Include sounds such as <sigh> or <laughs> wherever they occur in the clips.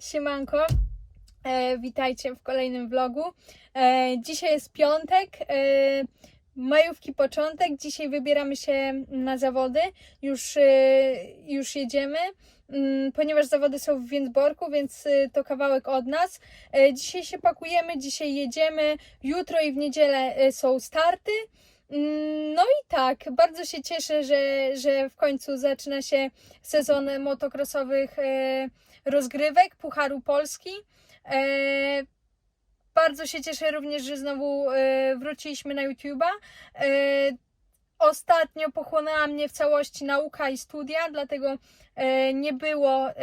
Siemanko, e, witajcie w kolejnym vlogu. E, dzisiaj jest piątek, e, majówki początek. Dzisiaj wybieramy się na zawody. Już, e, już jedziemy, mm, ponieważ zawody są w Więcborku, więc e, to kawałek od nas. E, dzisiaj się pakujemy, dzisiaj jedziemy. Jutro i w niedzielę e, są starty. Mm, No i tak, bardzo się cieszę, że, że w końcu zaczyna się sezon motocrossowych e, rozgrywek Pucharu Polski. E, bardzo się cieszę również, że znowu e, wróciliśmy na YouTube'a. Ostatnio pochłonęła mnie w całości nauka i studia, dlatego e, nie było e,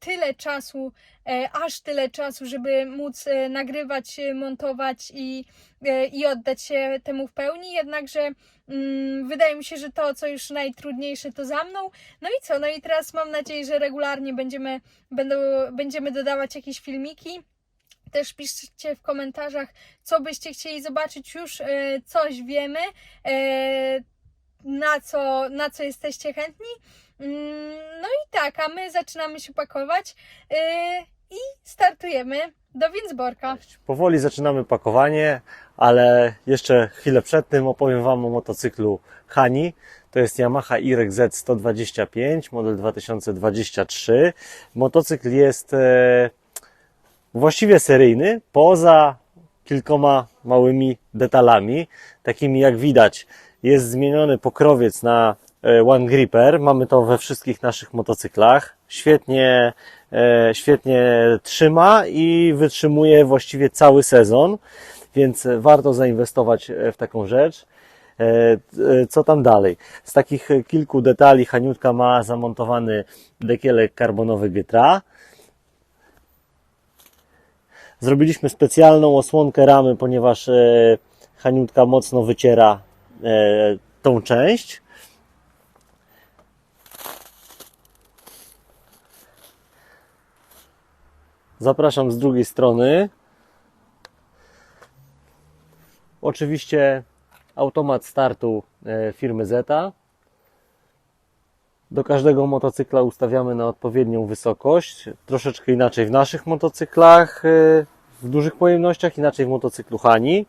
tyle czasu, e, aż tyle czasu, żeby móc nagrywać, montować i, i oddać się temu w pełni. Jednakże mm, wydaje mi się, że to, co już najtrudniejsze, to za mną. No i co? No i teraz mam nadzieję, że regularnie będziemy, będą, będziemy dodawać jakieś filmiki. Też piszcie w komentarzach, co byście chcieli zobaczyć. Już coś wiemy, na, co, na co jesteście chętni. Mm, no i tak, a my zaczynamy się pakować e, i startujemy do Więcborka. Powoli zaczynamy pakowanie, ale jeszcze chwilę przed tym opowiem Wam o motocyklu Hani. To jest Yamaha YZ 125, model 2023. Motocykl jest e, właściwie seryjny, poza kilkoma małymi detalami, takimi jak widać. Jest zmieniony pokrowiec na e, One Gripper. Mamy to we wszystkich naszych motocyklach. Świetnie, e, świetnie trzyma i wytrzymuje właściwie cały sezon, więc warto zainwestować e, w taką rzecz. Co tam dalej? Z takich kilku detali Haniutka ma zamontowany dekielek karbonowy Gytra. Zrobiliśmy specjalną osłonkę ramy, ponieważ Haniutka mocno wyciera tą część. Zapraszam z drugiej strony. Oczywiście automat startu e, firmy Zeta. Do każdego motocykla ustawiamy na odpowiednią wysokość. Troszeczkę inaczej w naszych motocyklach, e, w dużych pojemnościach, inaczej w motocyklu Hani.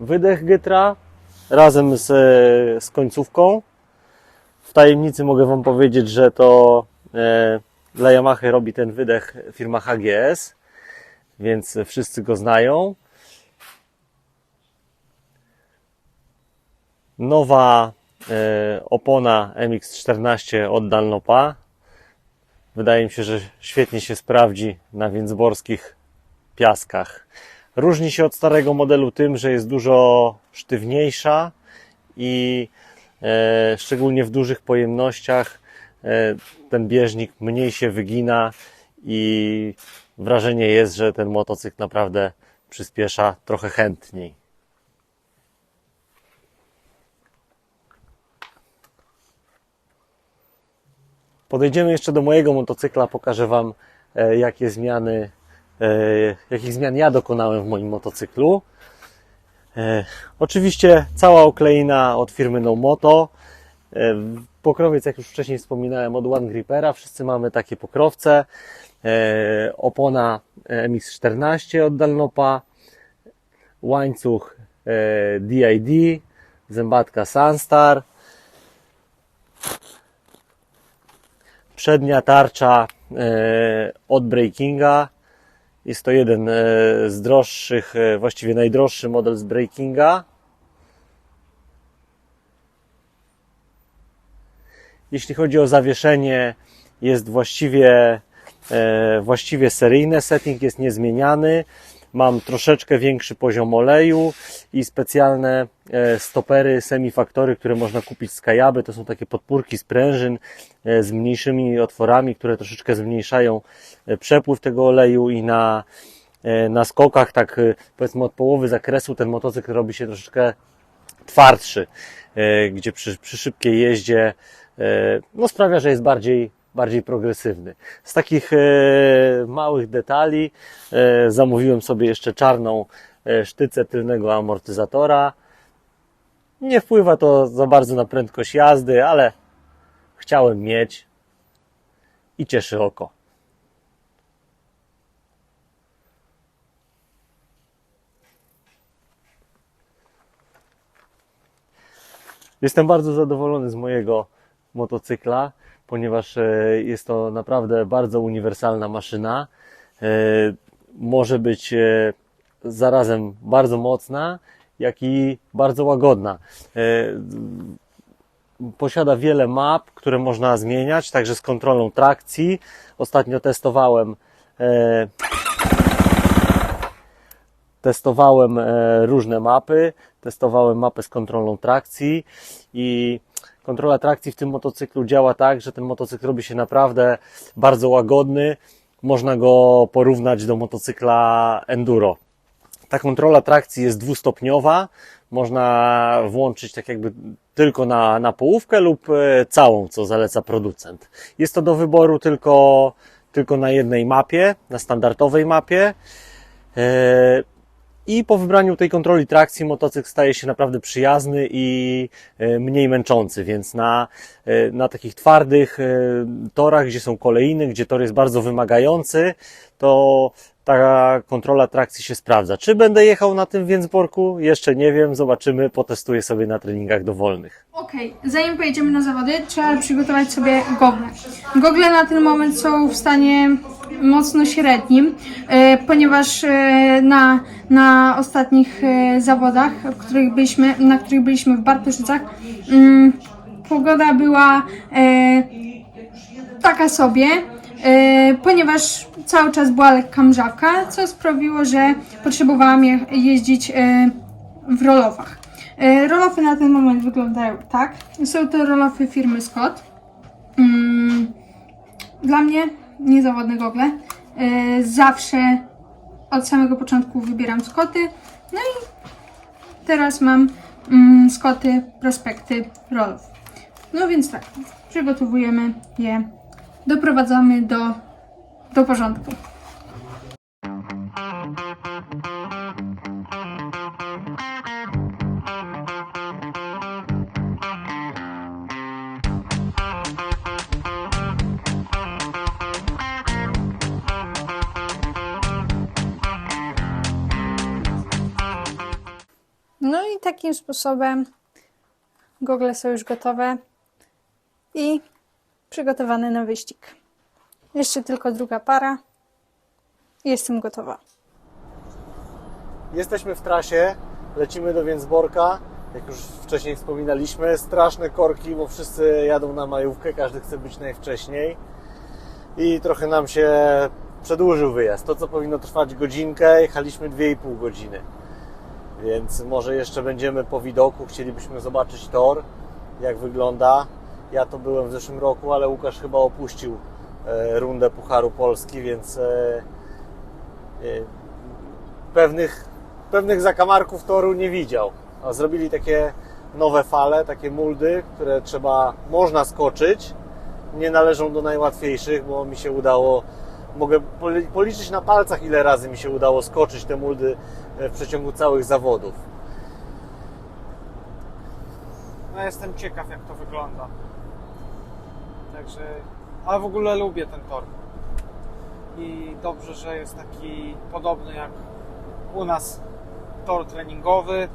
Wydech Gytra razem z, z końcówką. W tajemnicy mogę Wam powiedzieć, że to e, dla Yamaha robi ten wydech firma HGS, więc wszyscy go znają. Nowa e, opona MX-14 od Dunlopa. Wydaje mi się, że świetnie się sprawdzi na więcborskich piaskach. Różni się od starego modelu tym, że jest dużo sztywniejsza i e, szczególnie w dużych pojemnościach e, ten bieżnik mniej się wygina i wrażenie jest, że ten motocykl naprawdę przyspiesza trochę chętniej. Podejdziemy jeszcze do mojego motocykla, pokażę Wam e, jakie zmiany, jakich zmian ja dokonałem w moim motocyklu. E, Oczywiście cała okleina od firmy No Moto. E, Pokrowiec, jak już wcześniej wspominałem, od One Gripera. Wszyscy mamy takie pokrowce. E, Opona MX-14 od Dunlopa. Łańcuch e, DID. Zębatka Sunstar. Przednia tarcza e, od Breakinga. Jest to jeden e, z droższych, e, właściwie najdroższy model z Breakinga. Jeśli chodzi o zawieszenie, jest właściwie, e, właściwie seryjne. Setting jest niezmieniany. Mam troszeczkę większy poziom oleju i specjalne e, stopery semifaktory, które można kupić z Kajaby. To są takie podpórki sprężyn e, z mniejszymi otworami, które troszeczkę zmniejszają e, przepływ tego oleju i na, na skokach, tak powiedzmy od połowy zakresu, ten motocykl robi się troszeczkę twardszy, gdzie przy, przy szybkiej jeździe no, sprawia, że jest bardziej, bardziej progresywny. Z takich e, małych detali e, zamówiłem sobie jeszcze czarną E, sztyce tylnego amortyzatora. Nie wpływa to za bardzo na prędkość jazdy, ale chciałem mieć i cieszy oko. Jestem bardzo zadowolony z mojego motocykla, ponieważ e, jest to naprawdę bardzo uniwersalna maszyna. E, może być zarazem bardzo mocna, jak i bardzo łagodna. E, Posiada wiele map, które można zmieniać, także z kontrolą trakcji. Ostatnio testowałem e, testowałem e, różne mapy, testowałem mapę z kontrolą trakcji i kontrola trakcji w tym motocyklu działa tak, że ten motocykl robi się naprawdę bardzo łagodny. Można go porównać do motocykla enduro. Ta kontrola trakcji jest dwustopniowa. Można włączyć tak jakby tylko na, na połówkę lub e, całą, co zaleca producent. Jest to do wyboru tylko, tylko na jednej mapie, na standardowej mapie. E, I po wybraniu tej kontroli trakcji motocykl staje się naprawdę przyjazny i e, mniej męczący, więc na, na takich twardych torach, gdzie są kolejny, gdzie tor jest bardzo wymagający, to ta kontrola trakcji się sprawdza. Czy będę jechał na tym Więcborku? Jeszcze nie wiem, zobaczymy, potestuję sobie na treningach dowolnych. Okej, zanim pojedziemy na zawody, trzeba przygotować sobie gogle. Gogle na ten moment są w stanie mocno średnim, e, ponieważ e, na, na ostatnich e, zawodach, w których byliśmy, na których byliśmy w Bartoszycach, mm, pogoda była taka sobie, ponieważ cały czas była lekka mrzawka, co sprawiło, że potrzebowałam je, jeździć e, w rolowach. E, rolofy na ten moment wyglądają tak. Są to rolofy firmy Scott. Mm, dla mnie niezawodne gogle. E, zawsze od samego początku wybieram Scotty. No i teraz mam mm, Scotty Prospekty Rolof. No więc tak, przygotowujemy je, doprowadzamy do, do porządku. No i takim sposobem gogle są już gotowe i przygotowane na wyścig. Jeszcze tylko druga para jestem gotowa. Jesteśmy w trasie, lecimy do Więcborka. Jak już wcześniej wspominaliśmy, straszne korki, bo wszyscy jadą na majówkę, każdy chce być najwcześniej. I trochę nam się przedłużył wyjazd. To, co powinno trwać godzinkę, jechaliśmy 2,5 godziny. Więc może jeszcze będziemy po widoku, chcielibyśmy zobaczyć tor, jak wygląda. Ja to byłem w zeszłym roku, ale Łukasz chyba opuścił e, rundę Pucharu Polski, więc e, e, pewnych, pewnych zakamarków toru nie widział. Zrobili takie nowe fale, takie muldy, które trzeba, można skoczyć. Nie należą do najłatwiejszych, bo mi się udało, mogę poli- policzyć na palcach, ile razy mi się udało skoczyć te muldy w przeciągu całych zawodów. No jestem ciekaw jak to wygląda. Także, ale w ogóle lubię ten tor. I dobrze, że jest taki podobny jak u nas tor treningowy.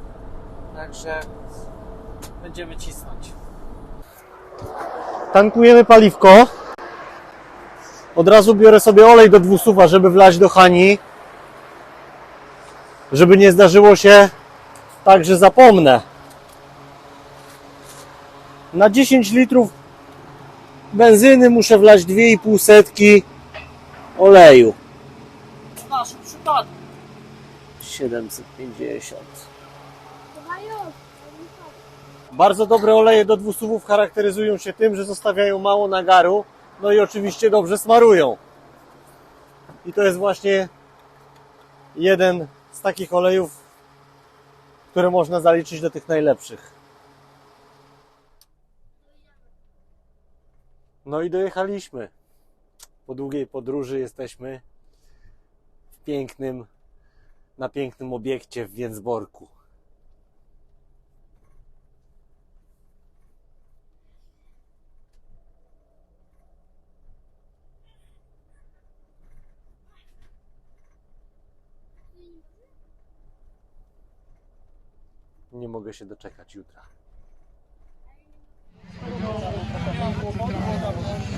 Także będziemy cisnąć. Tankujemy paliwko. Od razu biorę sobie olej do dwusuwa, żeby wlać do Hani. Żeby nie zdarzyło się tak, że zapomnę. Na 10 litrów benzyny muszę wlać 2,5 setki oleju. W naszym przypadku. 750. Bardzo dobre oleje do dwusuwów charakteryzują się tym, że zostawiają mało nagaru, no i oczywiście dobrze smarują. I to jest właśnie jeden z takich olejów, które można zaliczyć do tych najlepszych. No i dojechaliśmy. Po długiej podróży jesteśmy w pięknym, na pięknym obiekcie w Więcborku. Nie mogę się doczekać jutra.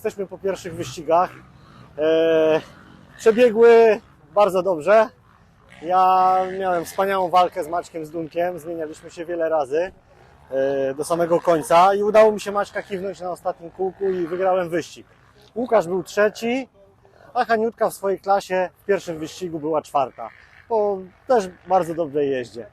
Jesteśmy po pierwszych wyścigach. E, przebiegły bardzo dobrze. Ja miałem wspaniałą walkę z Maćkiem z Dunkiem. Zmienialiśmy się wiele razy e, do samego końca i udało mi się Maćka kiwnąć na ostatnim kółku i wygrałem wyścig. Łukasz był trzeci, a Haniutka w swojej klasie w pierwszym wyścigu była czwarta. Po też bardzo dobrej jeździe.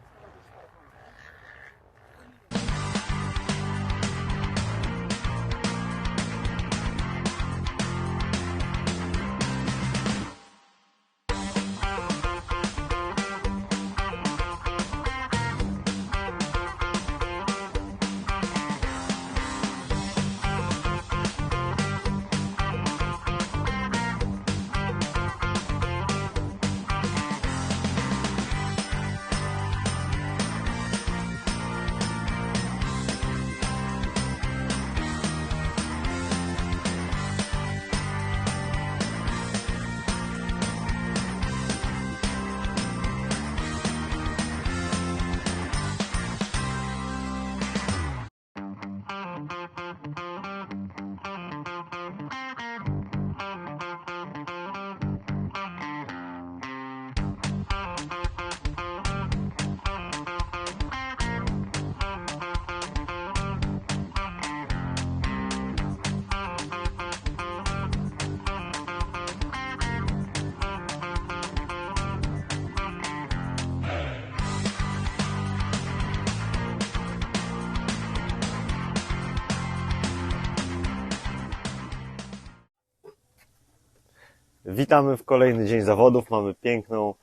Witamy w kolejny dzień zawodów. Mamy piękną,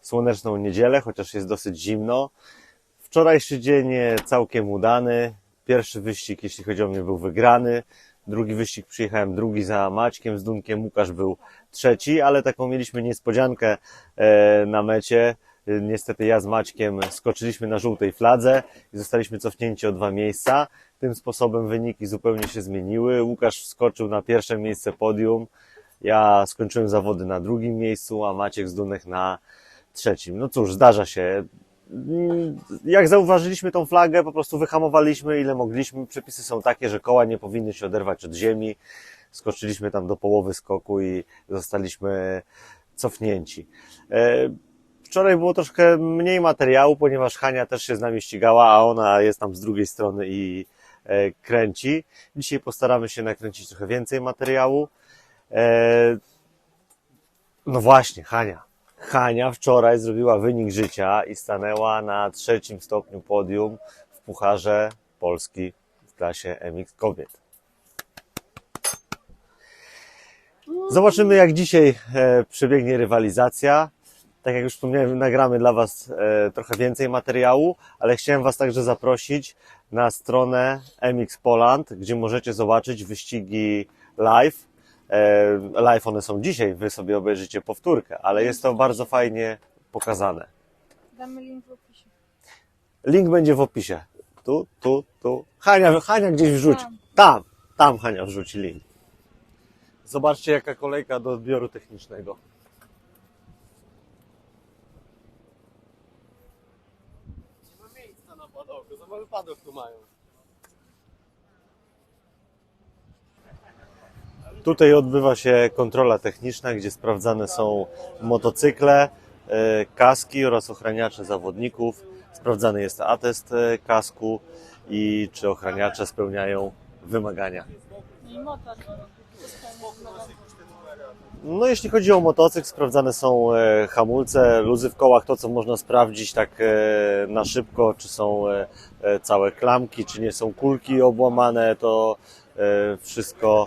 słoneczną niedzielę, chociaż jest dosyć zimno. Wczorajszy dzień całkiem udany. Pierwszy wyścig, jeśli chodzi o mnie, był wygrany. Drugi wyścig przyjechałem drugi za Maćkiem z Dunkiem. Łukasz był trzeci, ale taką mieliśmy niespodziankę e, na mecie. Niestety ja z Maćkiem skoczyliśmy na żółtej fladze i zostaliśmy cofnięci o dwa miejsca. Tym sposobem wyniki zupełnie się zmieniły. Łukasz wskoczył na pierwsze miejsce podium. Ja skończyłem zawody na drugim miejscu, a Maciek z Dunek na trzecim. No cóż, zdarza się. Mm, Jak zauważyliśmy tą flagę, po prostu wyhamowaliśmy ile mogliśmy. Przepisy są takie, że koła nie powinny się oderwać od ziemi. Skoczyliśmy tam do połowy skoku i zostaliśmy cofnięci. E, Wczoraj było troszkę mniej materiału, ponieważ Hania też się z nami ścigała, a ona jest tam z drugiej strony i e, kręci. Dzisiaj postaramy się nakręcić trochę więcej materiału. E, No właśnie, Hania. Hania wczoraj zrobiła wynik życia i stanęła na trzecim stopniu podium w Pucharze Polski w klasie MX kobiet. Zobaczymy, jak dzisiaj e, przebiegnie rywalizacja. Tak jak już wspomniałem, nagramy dla Was e, trochę więcej materiału, ale chciałem Was także zaprosić na stronę MX Poland, gdzie możecie zobaczyć wyścigi live. E, live one są dzisiaj, Wy sobie obejrzycie powtórkę, ale jest to bardzo fajnie pokazane. Damy link w opisie. Link będzie w opisie. Tu, tu, tu. Hania, Hania gdzieś wrzuci. Tam. Tam, tam Hania wrzuci link. Zobaczcie jaka kolejka do odbioru technicznego. Nie ma miejsca na padoku, za mały padok tu mają. Tutaj odbywa się kontrola techniczna, gdzie sprawdzane są motocykle, e, kaski oraz ochraniacze zawodników. Sprawdzany jest atest e, kasku i czy ochraniacze spełniają wymagania. No jeśli chodzi o motocykl, sprawdzane są e, hamulce, luzy w kołach, to co można sprawdzić tak na szybko, czy są całe klamki, czy nie są kulki obłamane, to wszystko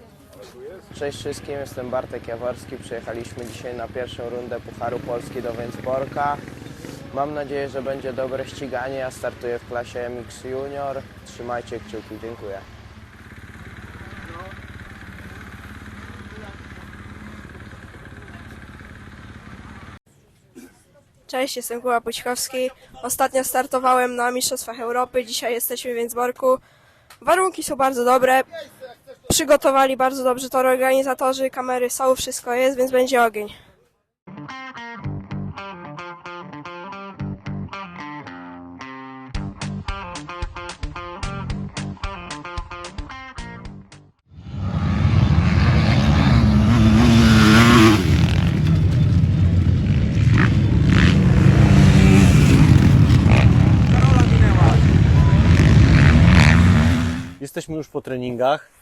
Cześć wszystkim, jestem Bartek Jaworski. Przyjechaliśmy dzisiaj na pierwszą rundę Pucharu Polski do Więcborka. Mam nadzieję, że będzie dobre ściganie. Ja startuję w klasie MX Junior. Trzymajcie kciuki, dziękuję. Cześć, jestem Kuba Pućkowski. Ostatnio startowałem na Mistrzostwach Europy, dzisiaj jesteśmy w Więcborku. Warunki są bardzo dobre, przygotowali bardzo dobrze tor organizatorzy, kamery są, wszystko jest, więc będzie ogień. Jesteśmy już po treningach.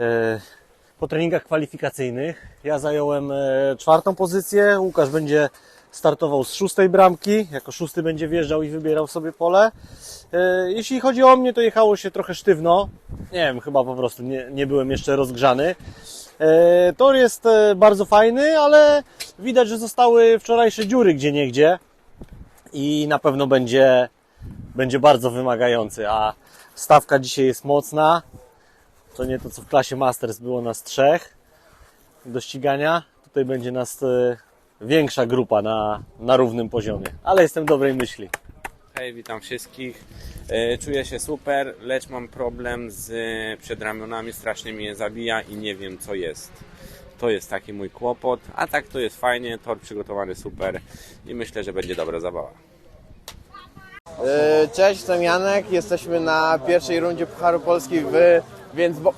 E, Po treningach kwalifikacyjnych. Ja zająłem e, czwartą pozycję. Łukasz będzie startował z szóstej bramki. Jako szósty będzie wjeżdżał i wybierał sobie pole. E, Jeśli chodzi o mnie, to jechało się trochę sztywno. Nie wiem, chyba po prostu nie, nie byłem jeszcze rozgrzany. Tor jest bardzo fajny, ale widać, że zostały wczorajsze dziury gdzie niegdzie i na pewno będzie, będzie bardzo wymagający, a stawka dzisiaj jest mocna. To nie to, co w klasie Masters było nas trzech do ścigania. Tutaj będzie nas e, większa grupa na, na równym poziomie, ale jestem dobrej myśli. Hej, witam wszystkich. E, Czuję się super, lecz mam problem z e, przedramionami, strasznie mnie zawija i nie wiem co jest. To jest taki mój kłopot, a tak to jest fajnie, tor przygotowany super i myślę, że będzie dobra zabawa. Cześć, jestem Janek. Jesteśmy na pierwszej rundzie Pucharu Polski w Więcbo...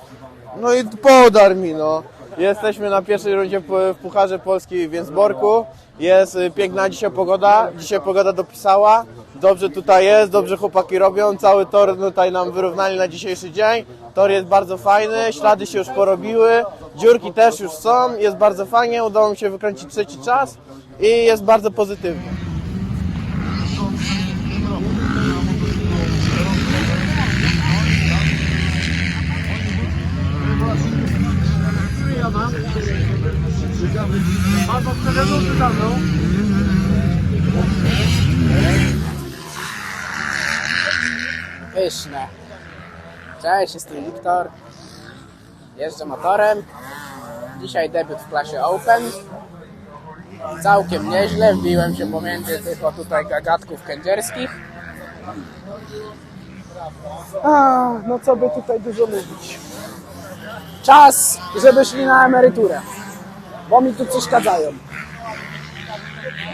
No i podar mi, no. Jesteśmy na pierwszej rundzie w Pucharze Polski w Więcborku. Jest y, piękna dzisiaj pogoda. Dzisiaj pogoda dopisała. Dobrze tutaj jest, dobrze chłopaki robią. Cały tor tutaj nam wyrównali na dzisiejszy dzień. Tor jest bardzo fajny, ślady się już porobiły. Dziurki też już są. Jest bardzo fajnie. Udało mi się wykręcić trzeci czas i jest bardzo pozytywnie. Pyszne. Cześć, jestem Wiktor. Jeżdżę motorem. Dzisiaj debiut w klasie Open. Całkiem nieźle, wbiłem się pomiędzy tych o tutaj gagatków kędzierskich. A, no co by tutaj dużo mówić. Czas, żeby szli na emeryturę, bo mi tu przeszkadzają.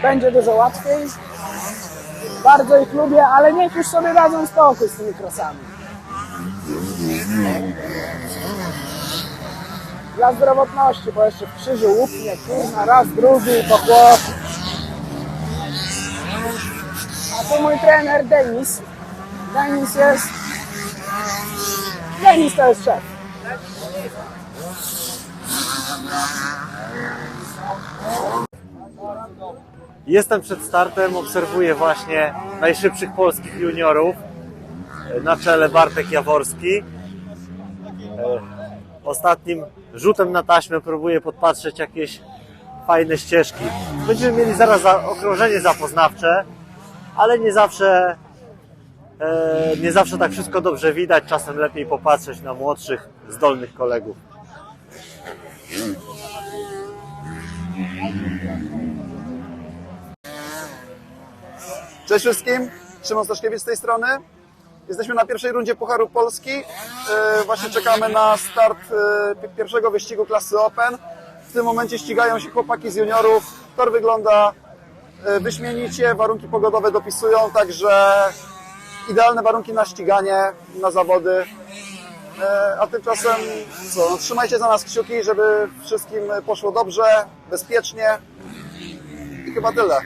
Będzie dużo łatwiej. Bardzo ich lubię, ale niech już sobie dadzą spokój z tymi krosami. Dla zdrowotności, bo jeszcze w krzyżu łupnie, kurna, raz, drugi, po chłop. A to mój trener Denis. Denis jest... Denis to jest szef. Jestem przed startem, obserwuję właśnie najszybszych polskich juniorów. Na czele Bartek Jaworski. E, Ostatnim rzutem na taśmę próbuję podpatrzeć jakieś fajne ścieżki. Będziemy mieli zaraz za, okrążenie zapoznawcze, ale nie zawsze, e, nie zawsze tak wszystko dobrze widać. Czasem lepiej popatrzeć na młodszych, zdolnych kolegów. Cześć wszystkim, Szymon Staszkiewicz z tej strony. Jesteśmy na pierwszej rundzie Pucharu Polski. E, Właśnie czekamy na start e, pi- pierwszego wyścigu klasy Open. W tym momencie ścigają się chłopaki z juniorów. Tor wygląda e, wyśmienicie, warunki pogodowe dopisują, także idealne warunki na ściganie, na zawody. A tymczasem co, no, trzymajcie za nas kciuki, żeby wszystkim poszło dobrze, bezpiecznie i chyba tyle.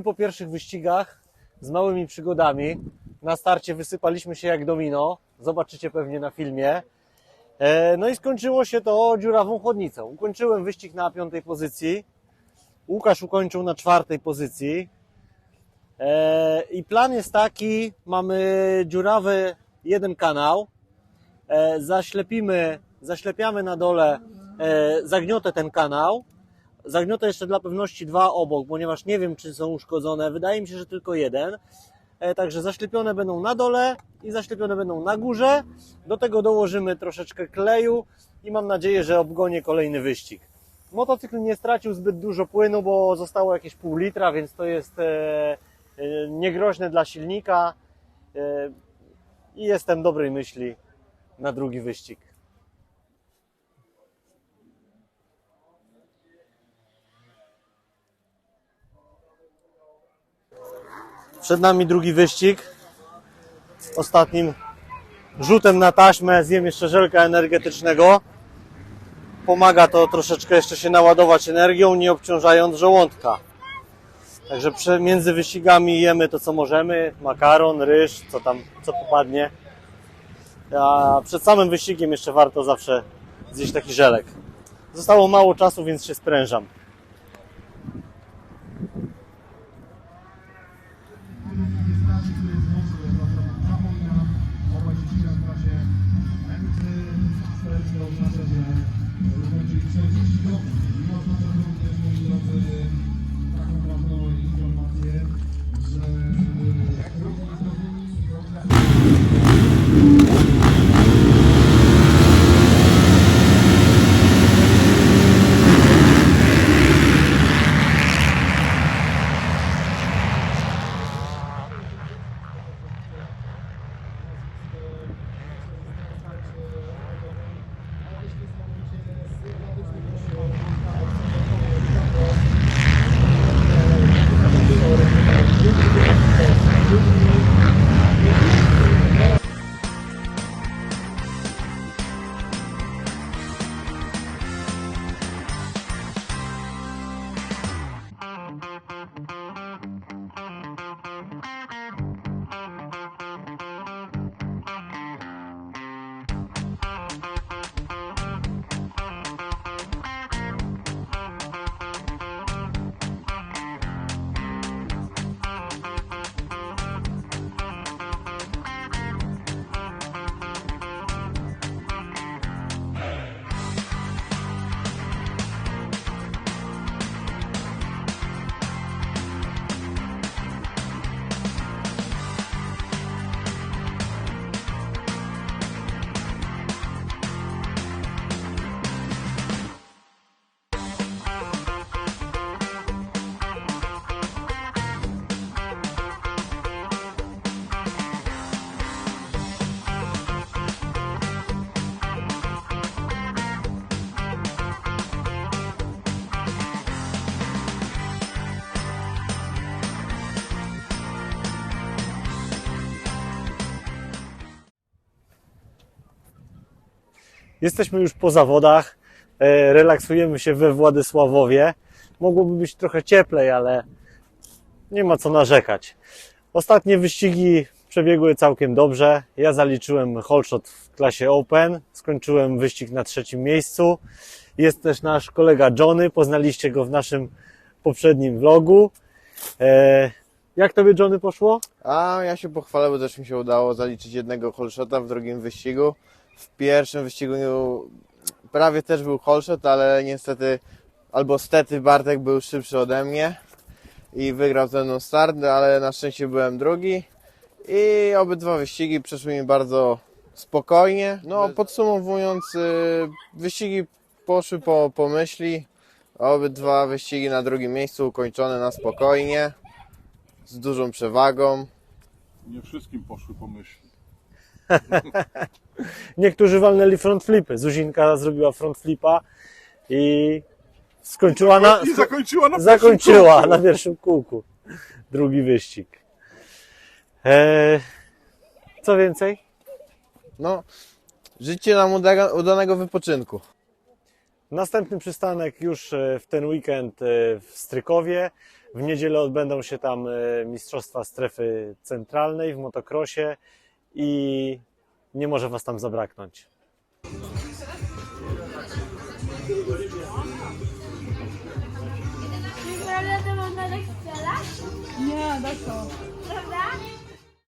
Po pierwszych wyścigach z małymi przygodami. Na starcie wysypaliśmy się jak domino. Zobaczycie pewnie na filmie. E, No i skończyło się to dziurawą chłodnicą. Ukończyłem wyścig na piątej pozycji. Łukasz ukończył na czwartej pozycji. E, I plan jest taki, mamy dziurawy jeden kanał. E, Zaślepimy, zaślepiamy na dole zagniotę ten kanał. Zagniotę jeszcze dla pewności dwa obok, ponieważ nie wiem, czy są uszkodzone. Wydaje mi się, że tylko jeden. E, Także zaślepione będą na dole i zaślepione będą na górze. Do tego dołożymy troszeczkę kleju i mam nadzieję, że obgonię kolejny wyścig. Motocykl nie stracił zbyt dużo płynu, bo zostało jakieś pół litra, więc to jest e, e, niegroźne dla silnika i jestem dobrej myśli na drugi wyścig. Przed nami drugi wyścig. Ostatnim rzutem na taśmę zjem jeszcze żelka energetycznego. Pomaga to troszeczkę jeszcze się naładować energią, nie obciążając żołądka. Także między wyścigami jemy to co możemy, makaron, ryż, co tam, co popadnie. A przed samym wyścigiem jeszcze warto zawsze zjeść taki żelek. Zostało mało czasu, więc się sprężam. Jesteśmy już po zawodach, e, relaksujemy się we Władysławowie. Mogłoby być trochę cieplej, ale nie ma co narzekać. Ostatnie wyścigi przebiegły całkiem dobrze. Ja zaliczyłem holshot w klasie Open, skończyłem wyścig na trzecim miejscu. Jest też nasz kolega Johnny, poznaliście go w naszym poprzednim vlogu. E, jak tobie Johnny poszło? A ja się pochwalę, bo też mi się udało zaliczyć jednego holshota w drugim wyścigu. W pierwszym wyścigu prawie też był holshot, ale niestety, albo stety Bartek był szybszy ode mnie i wygrał ze mną start, ale na szczęście byłem drugi. I obydwa wyścigi przeszły mi bardzo spokojnie. No podsumowując, y, wyścigi poszły po, po myśli. Obydwa wyścigi na drugim miejscu ukończone na spokojnie, z dużą przewagą. Nie wszystkim poszły po myśli. <laughs> Niektórzy walnęli front flipy. Zuzinka zrobiła front flipa i skończyła na, I zakończyła na zakończyła pierwszym na pierwszym kółku drugi wyścig. Eee, co więcej? No, życzcie nam uda- udanego wypoczynku. Następny przystanek już e, w ten weekend e, w Strykowie. W niedzielę odbędą się tam e, Mistrzostwa Strefy Centralnej w motocrossie i nie może Was tam zabraknąć. Naprawdę to można tak strzelać? Nie, da? Prawda?